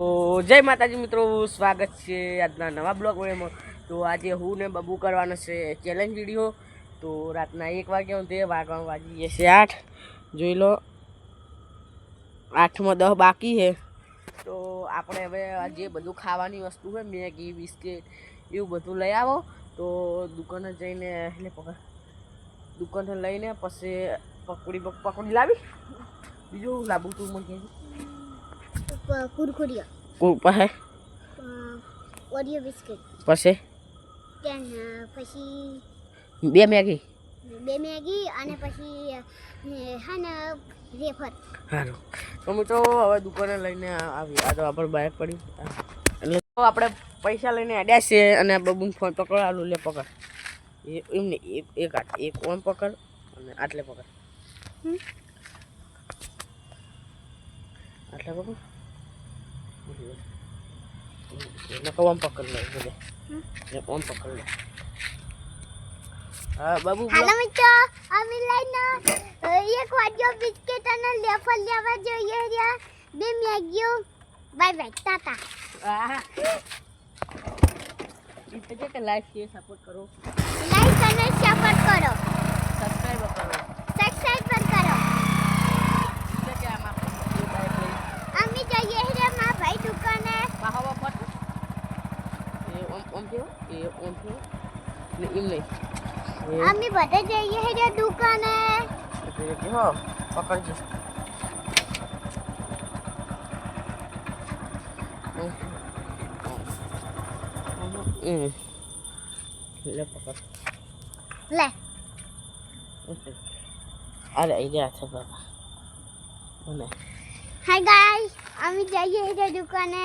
તો જય માતાજી મિત્રો, સ્વાગત છે આજના નવા બ્લોગ વિડીયોમાં તો આજે હું ને બબુ કરવાનો છે ચેલેન્જ વીડિયો તો રાતના એક વાગ્યા તે વાગવા વાગી જશે આઠ. જોઈ લો, આઠમાં દસ બાકી છે. તો આપણે હવે જે બધું ખાવાની વસ્તુ હોય મેગી, બિસ્કિટ, એવું બધું લઈ આવો. તો દુકાને જઈને એટલે પકડ. દુકાને લઈને પછી પકોડી પકોડી લાવી. બીજું લાવું તું મને કુરકુરિયા. કુ પાસે? Oreo biscuit. પછી ત્યાં પછી બે મેગી? બે મેગી અને પછી હા ને રેફર સારું તો મિત્રો હવે દુકાને લઈને આવી. આ તો આપણે બહાર પડ્યું એટલે તો આપણે પૈસા લઈને આડ્યા છે અને આ ફોન પકડ આલું લે પકડ. એ એમને એક એક એક ઓમ પકડ અને આટલે પકડ. આટલે પકડ. એટલે કહું આમ પકડ લે બધે હમ. એક ઓમ પકડ લે હા બાબુ હાલો મિત્રો, અમે લઈને એક વાગ્યો બિસ્કિટ અને રેફર લેવા જોઈએ રહ્યા બે મેગીઓ બાય બાય, ટાટા આહા. ઈ તો કે શેર સપોર્ટ કરો લાઈક અને સપોર્ટ કરો સબસ્ક્રાઈબ કરો સબસ્ક્રાઇબ પણ કરો છે કે આમાં એ બાઈક લઈ અમે જઈએ રહ્યા મારા ભાઈ દુકાને બાહાવા પટ એ ઓમ ઓમ થયો એ ઓમ થયો ને એમ નહીં. અમે બધા જઈએ રહ્યા દુકાને એટલે કે હો પકડજો. લે પકડ. લે. અરે એ રહ્યા છે બાબા મને. હાય ગાઈસ અમે જઈએ રહ્યા દુકાને.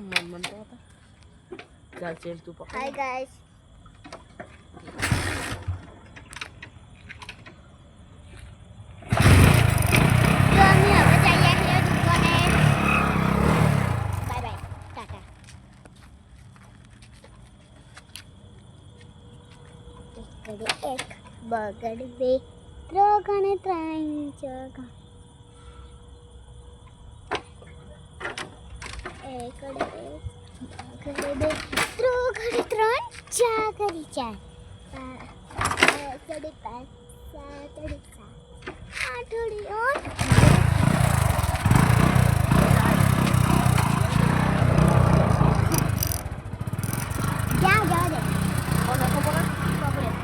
બતા મન મન તો હતા ચાલ ચેલ તું પકડ હાય ગાઈસ બગડ બે ત્રણ ત્રણ ચગણ ઘરે બે ત્રણ ઘરે ત્રણ ચાર ઘરે ચાર ઘરે પાંચ સાત ઘરે સાત આઠ ઘરે આઠ જા જા દે કોણ નખો પકડ પકડ્યો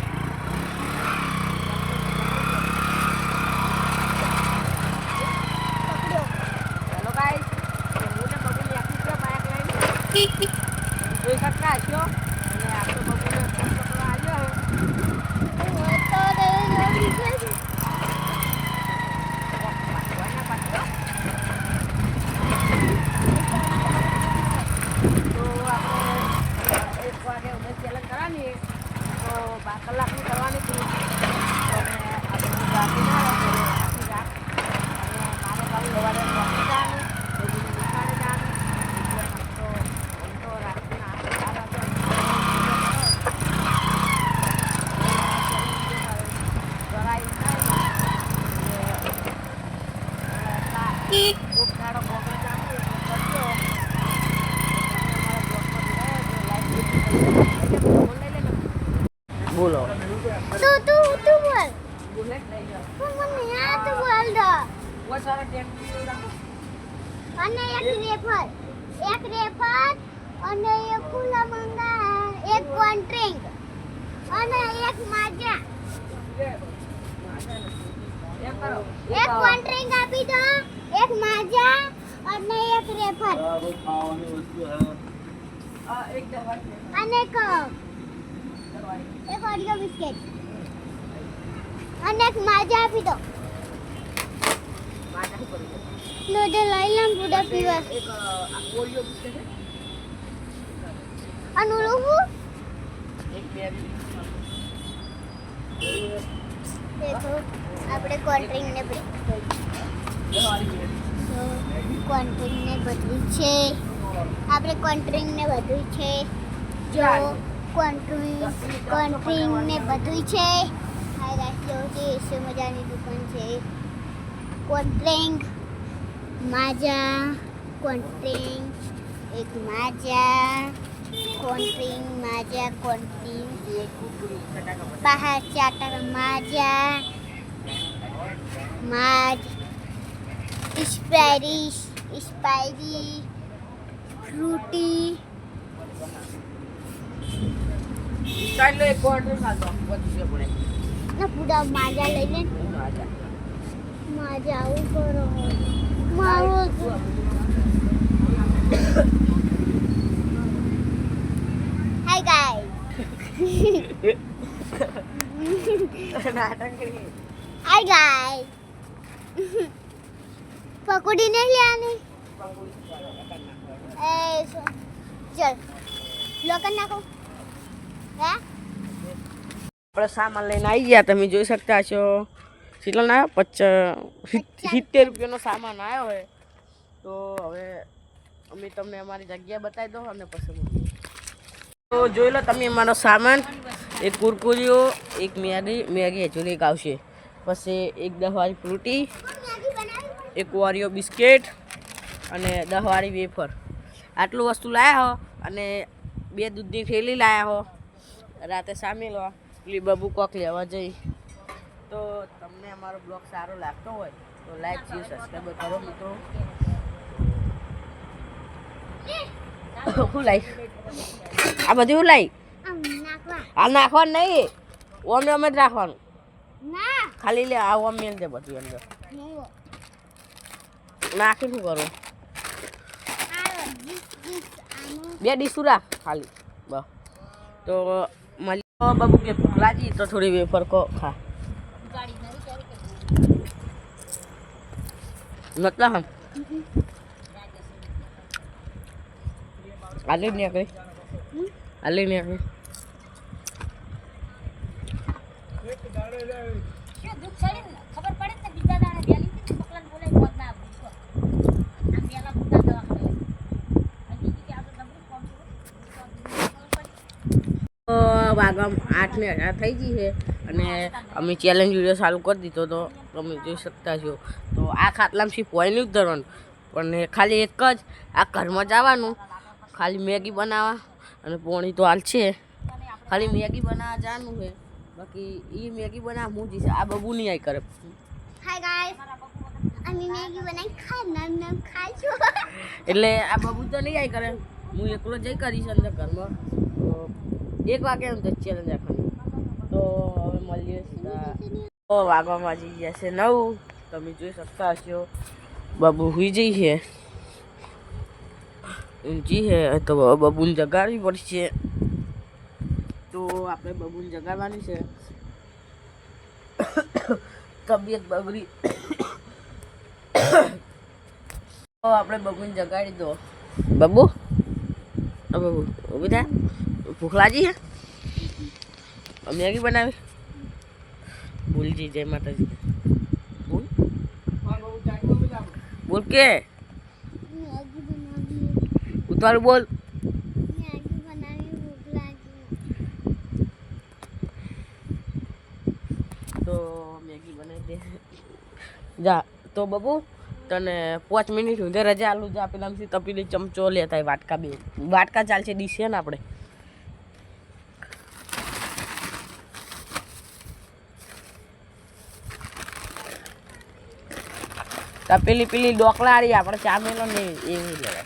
પકડ્યો હેલો ગાઈસ હું ને બબુની આખી છે બાઇક લઈને જોઈ શકતા છો અને આપણે બબુને ફોન પકડવા આવ્યો હે તો રે જલ્દી જલ્દી તો આપણે એક વાગે અમે ચેલેન્જ કરવાની તો બાર કલાકની કરવાની હતી અને આપણે બાકી ના રહે આખી રાત અને મારે કાલે સવારે નોકરી જવાનું બબુની દુકાને જવાનું એટલે આમ તો આમ તો રાતના આઠ બાર વાગે કરાવી ખૂબ સારો પ્રોગ્રામ ચાલુ કરજો બોલો તું તું તું બોલ બુલેટ લઈ જાઓ તું મને આ તો બોલ દો બહુ સારા ટેમ્પો રાખો અને એક રેફર એક રેફર અને એક ખુલ્લા મંગા એક કોન્ટ્રિંગ અને એક માજા એમ કરો એક કોન્ટ્રિંગ આપી દો એક માજા અને એક રેફર આ એક દવા છે અને એક એક ઓરિયો બિસ્કિટ અને એક માજા આપી દો માથા ઉપર લો દે લઈ લમ પૂરા પીવા એક ઓરિયો બિસ્કિટ અને ઓલું હું એક બેરી દેખો આપણે કોન્ટ્રિંગ ને દવાની કોન્ટ્રિંગ ને બદલી છે આપણે કોન્ટ્રિંગ ને બધું છે જો કોન્ટ્રિંગ કોન્ટ્રિંગ ને બધું છે હા ગાઈસ જો છે એસે મજાની દુકાન છે કોન્ટ્રિંગ માજા કોન્ટ્રિંગ એક માજા કોન્ટ્રિંગ માજા કોન્ટ્રિંગ બહાર ચાટર માજા માજ સ્પાઇરીશ સ્પાઇરી ફ્રૂટી. ચાલો એક કોર્નર ખાધો. પછી પડે. ના પૂરા માજા લઈ લે માજા. આવું કરો. મારો હાય ગાઈસ નાટક કરી હાય ગાય પકોડી નહીં લેવાની? એ ચલ લોકન નાખો. હે? આપણે સામાન લઈને આવી ગયા. તમે જોઈ શકતા છો કેટલો ના? પચાસ. સિત્તેર રૂપિયાનો સામાન આવ્યો હોય. તો હવે અમે તમને અમારી જગ્યા બતાવી દો અને પછી તો જોઈ લો તમે અમારો સામાન. એક કુરકુરીઓ એક મેગી મેગી હજુ એક આવશે. પછી એક દહવાળી ફ્રૂટી એક ઓરિયો બિસ્કેટ અને દહવાળી વેફર. આટલું વસ્તુ લાયા હો અને બે દૂધની થેલી લાયા હો. રાતે સામે લો પેલી બબુ કોક લેવા જઈ. તો તમને અમારો બ્લોગ સારો લાગતો હોય તો લાઈક શેર સબસ્ક્રાઈબ કરો મિત્રો. શું લાઈ આ બધું લાઈક? આ નાખવાનું નહીં. ઓમે ઓમે જ રાખવાનું. ખાલી લે આ ઓમ મેલ દે બધું અંદર. નાખી શું કરો? બે ડીશું રાખ ખાલી. બસ તો મળી બાબુ કે ભૂખ લાગી તો થોડી વેફર કો ખા. મતલબ હમ? આલી નીકળી. આલી નીકળી તો વાગમ આઠ ને અઢાર થઈ ગઈ છે અને અમે ચેલેન્જ વીડિયો ચાલુ કરી દીધો તો તમે જોઈ શકતા છો. તો આ ખાટલામાં શી પોઈન્ટ નહીં ધરવાનું પણ ખાલી એક જ આ ઘરમાં જવાનું. ખાલી મેગી બનાવવા અને પોણી તો હાલ છે. ખાલી મેગી બનાવવા જવાનું છે. બાકી એ મેગી બનાવ હું જઈશ. આ બબુ નહીં આઈ કરે. હાય ગાઈસ અમે મેગી બનાવી ખા નામ નામ ખાઈશું એટલે આ બબુ તો નહીં આઈ કરે. હું એકલો જઈ કરીશ અંદર ઘરમાં. એક વાગે હું ચેલેન્જ રાખવાનું. તો હવે મળીએ તો વાગવામાં જઈ ગયા છે નવ. તમે જોઈ શકતા હશો. બાબુ હુઈ જઈ છે. ઊંચી છે. તો બબુને જગાડવી પડશે. તો આપણે બબુને જગાડવાની છે. તબિયત બગડી. આપણે બબુને જગાડી દો. બબુ? બબુ ઊભી થાય ભૂખ લાગી હે મેગી બનાવી ભૂલજી જય માતાજી બોલ બોલ કે મેગી બનાવી ઉતારું બોલ મેગી બનાવી ભૂખ લાગી તો મેગી બનાવી દે જા તો બબુ તને પાંચ મિનિટ સુધી રજા આલું જા પેલામાંથી તપીને ચમચો લેતા હોય વાટકા બે. વાટકા ચાલશે ડીશ છે ને આપણે. તો પેલી પેલી ડોકલાળી આપણે ચા મેલો ને એવી લેવાય.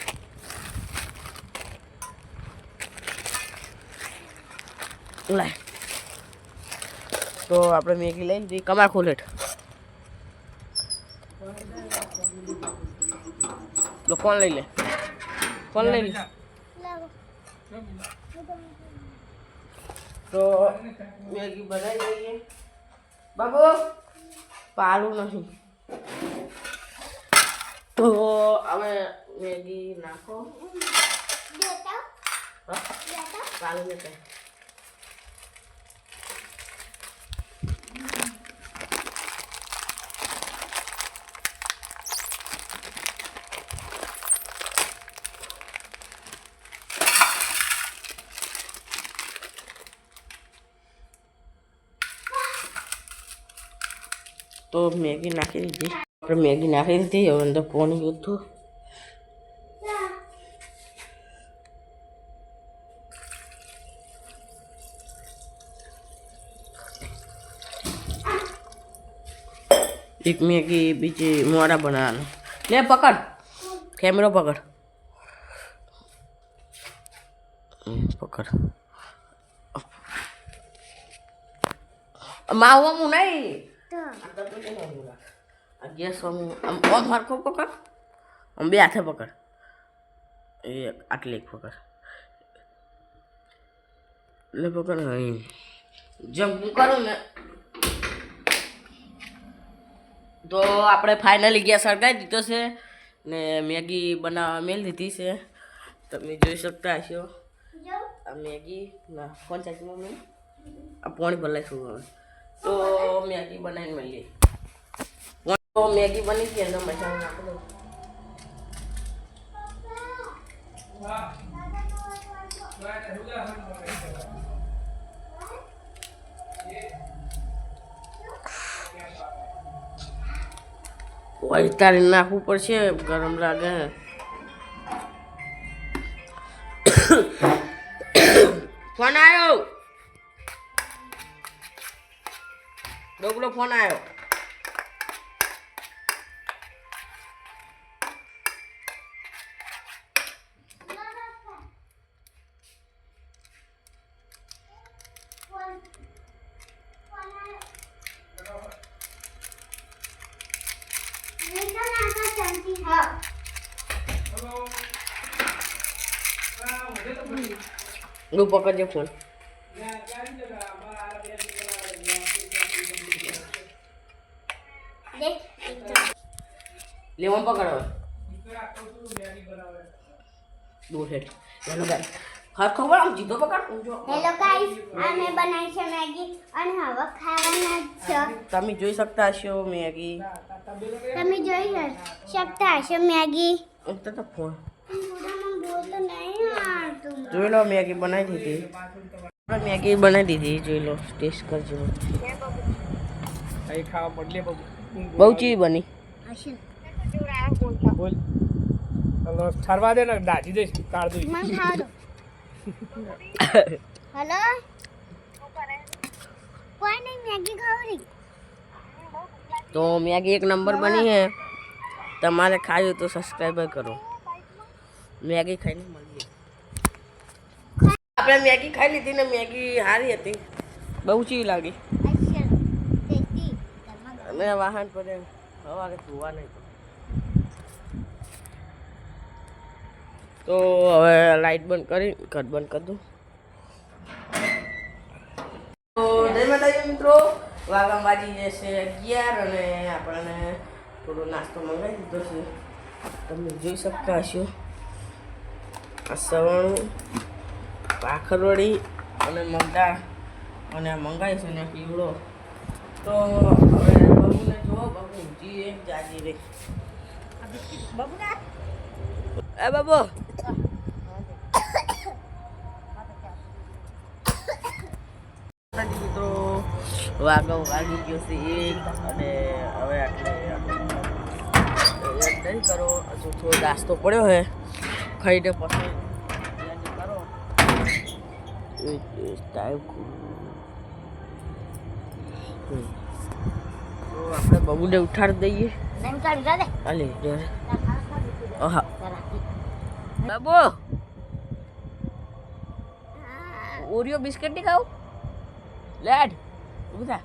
લાય તો આપણે મેગી લઈ લીધી કમા ખોલેટ લો, કોણ લઈ લે? કોણ લઈ લે? તો મેગી બનાવી દઈએ બાબુ, પાલું નથી. તો હવે મેગી નાખો. ચાલુ ને કઈ તો મેગી નાખી દીધી. આપણે મેગી નાખી દીધી હવે અંદર પાણી બધું એક મેગી બીજી મોડા બનાવવાનું લે પકડ કેમેરો પકડ પકડ પકડ હું નહીં આ ગેસ આમ આમ હરખો પકડ, આમ બે હાથે પકડ. એ આટલી એક પકડ. એટલે પકડ અહીં. જેમ હું કરું ને, તો આપણે ફાઇનલી ગેસ સળગાવી દીધો છે ને મેગી બનાવવા મેળ દીધી છે. તમે જોઈ શકતા હશો. આ મેગી, ના ફોન ચાચી મમ્મી? આ પાણી ભલાઈશું હવે. તો મેગી બનાવીને મળીએ તો મેગી બની ગઈ અંદર મજા નાખી દઉં. તારી નાખવું પડશે, ગરમ લાગે. ફોન આવ્યો ડોગલો ફોન આવ્યો તું પકડજે ફોન દેખ લેવન પકડો દૂર હેઠ ચાલો ગાય હાથ ખબર આમ જીતો પકડ ઊંચો. હેલો ગાઈસ અમે બનાવી છે મેગી અને હવે ખાવાના છે તમે જોઈ શકતા હશો મેગી તમે જોઈ શકતા હશો મેગી. તો તો ફોન. મોઢામાં બોલ તો નહીં આવતું જોઈ લો મેગી બનાવી દીધી. મેગી બનાવી દીધી જોઈ લો ટેસ્ટ કરજો. ખાવા બહુ બહુ ચીજ બની. બોલ. હલો ઠરવા દે ને દાજી દઈશ કાઢ દઈશ. મને ખાવા હેલો? કોઈ નહીં મેગી ખાવરી તો મેગી એક નંબર બની હે. તમારે ખાયું તો સબસ્ક્રાઈબ કરો. મેગી ખાઈને મળીએ. આપણે મેગી ખાઈ લીધી ને મેગી સારી હતી. બહુ ચી લાગી. અને વાહન પર સવારે સુવા નહીં તો હવે લાઈટ બંધ કરી, ઘર બંધ કરી દઉં. તો મિત્રો. વાગમ વાગી જશે અગિયાર અને આપણને થોડો નાસ્તો મંગાવી દીધો છે. તમે જોઈ શકતા હશો. આ સવાણું ભાખરવડી અને મગદાળ અને મંગાવીશ મંગાવી ને પીવડો. તો હવે બબુને જો બબુ જી એક જાજી બાબુ એ બાબુ તો વાગો વાગી ગયો છે એક અને હવે આટલે નહીં કરો હજુ થોડો નાસ્તો પડ્યો હે. ખાઈને પછી કરો. ટાઈમ તો આપણે બબુને ઉઠાડી દઈએ. બાબુ! ઓરિયો બિસ્કિટ નહીં ખાવ? Udah.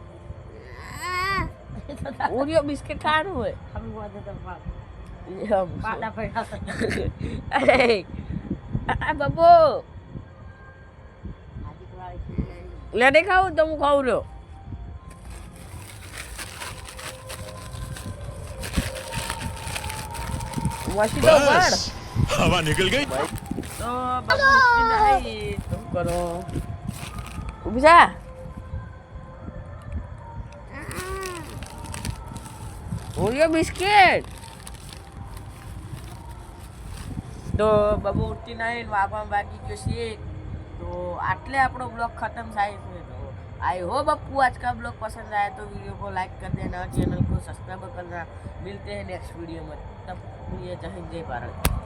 Oreo biscuit kan we. Kami buat tempat. Iya. Pak dapat. Hei. Babu. Lihat deh kau temu kau lo. Washi तो बाहर हवा निकल गई तो बाबू करो उठ जा કરો ઊભી થા ઓરિયો બિસ્કિટ તો બાબુ ઉઠી નહીં વાગવા વાગી ગયો છે તો આટલે આપણો બ્લોગ ખતમ થાય છે તો आई होप आपको आज का ब्लॉग पसंद आया तो वीडियो को लाइक कर देना चैनल को सब्सक्राइब करना मिलते हैं नेक्स्ट वीडियो में तब ये जय हिंद जय भारत